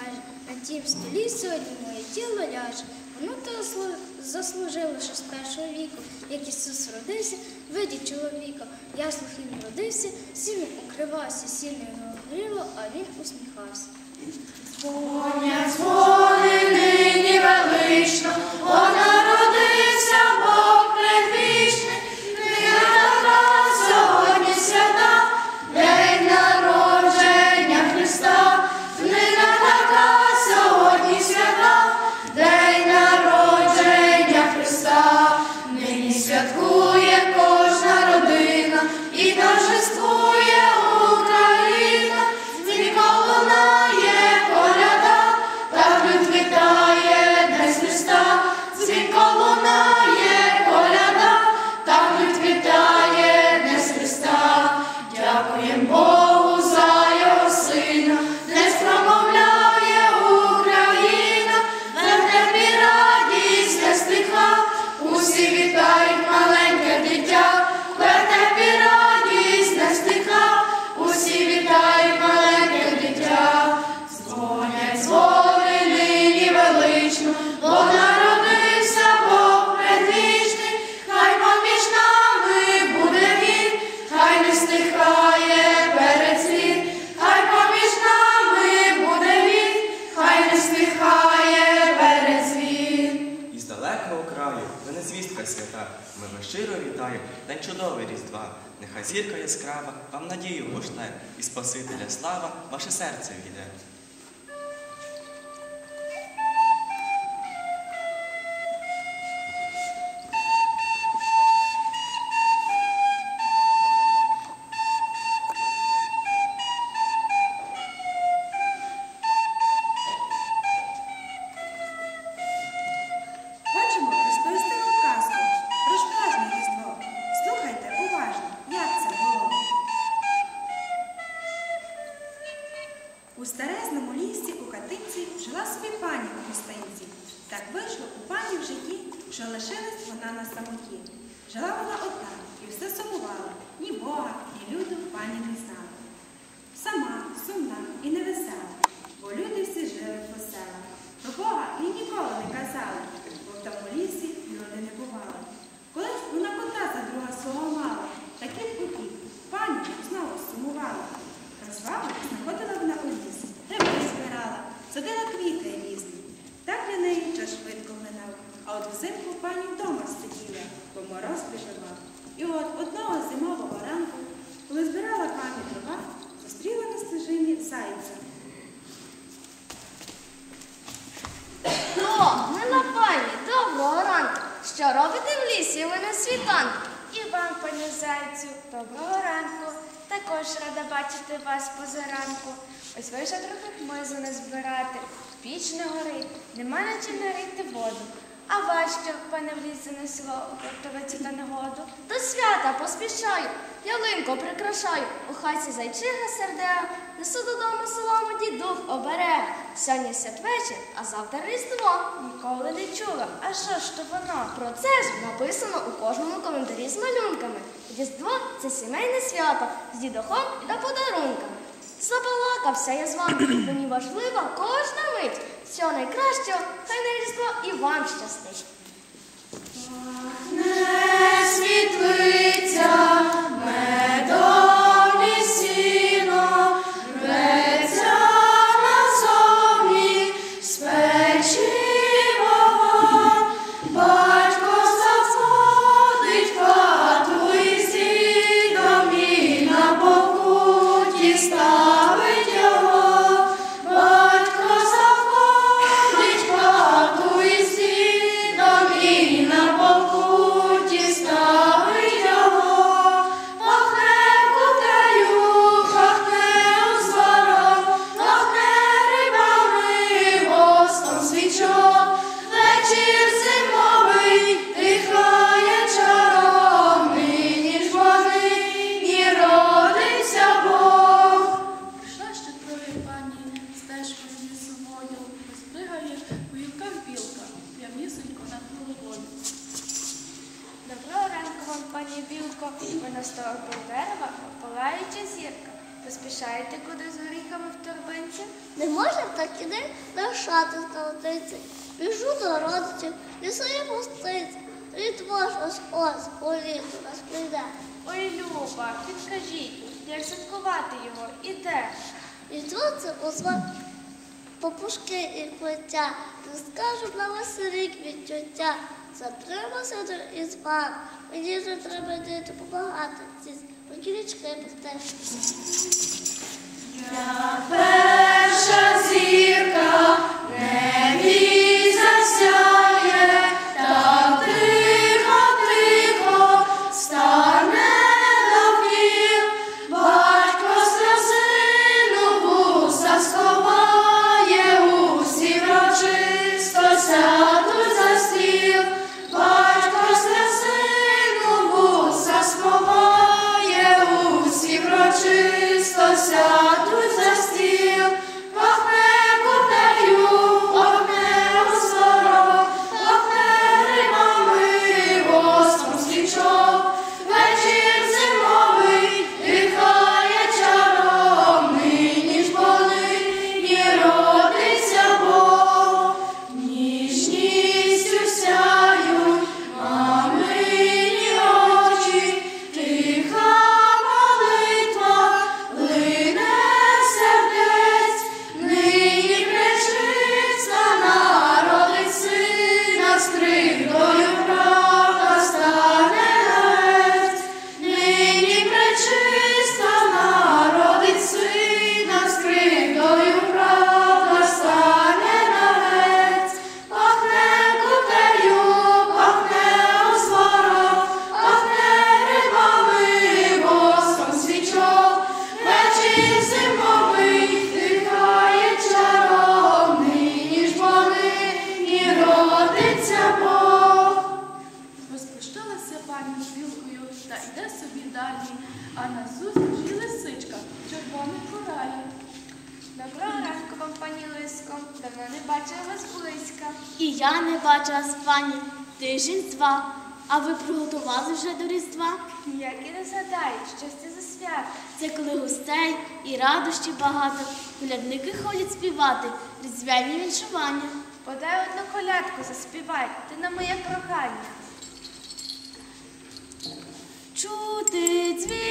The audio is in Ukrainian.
каже. На тім столі сьогодні моє тіло ляже. Воно то заслужило, що з першого віку, як Ісус родився, виді чоловіка. я слухим родився, сіно укривався, сіно його гріло, а він усміхався. Щиро день чудовий різдва. Нехай зірка яскрава вам надію пошле, і Спасителя слава ваше серце війде. У старезному лісі у хатинці жила собі пані у гостинці. Так вийшло у пані в житті, що лишилась вона на самоті. Жила вона одна і все сумувала. Ні Бога, ні люду пані не знала. Сама, сумна і невесела, бо люди всі жили по селах. Про Бога і ніколи не казали, бо в тому лісі люди не бували. Колись вона кота за друга свого мала, такий потік, пані знову сумувала. Розвагу знаходила вона у ліс, гриби збирала, садила квіти різні. Так для неї час швидко минав, а от взимку пані вдома сиділа, бо мороз приживав. І от одного зимового ранку, коли збирала пані дрова, зустріла на стежині зайця. О, мила пані, доброго ранку. Що робите в лісі ви на світанку? І вам, пані зайцю, доброго ранку. Також рада бачити вас позаранку. Ось вийшла трохи хмизу не збирати. Піч не горить, нема на чим нарити воду. А вас пане в ліс занесло кортовицю та негоду? До свята поспішаю, ялинку прикрашаю. У хаті зайчиха сердега, несу додому солому дідух оберег. Сьогодні святвечір, а завтра різдво. Ніколи не чула. А що ж то воно? Про це ж написано у кожному коментарі з малюнками. Різдво це сімейне свято з дідухом та подарунками. Забалакався я з вами, мені важлива кожна мить. Всього найкращого, хай на різдво і вам щастить. Палаюча зірка. Поспішаєте куди з горіхами в торбинці? Не можна так іде лишати столиці. Біжу до родичів, лісої пустиці. Рідвож ось ось у літу нас прийде. Ой, Люба, підкажіть, як святкувати його і де? І тут це позва попушки і плиття. Розкажу на весь рік відчуття. Затримався до із вам. Мені вже треба діти допомагати. Ці річки Розпущалася пані з білкою та йде собі далі, а назустріч і лисичка в червоних коралі. Доброго ранку вам, пані Лиско. Давно не бачила вас близька. І я не бачила з пані тиждень-два. А ви приготували вже до Різдва? Як і не що це за свято. Це коли гостей і радощів багато. Колядники ходять співати, різдвяні віншування. Подай одну колядку, заспівай, ти на моє прохання. Чути дзвінок,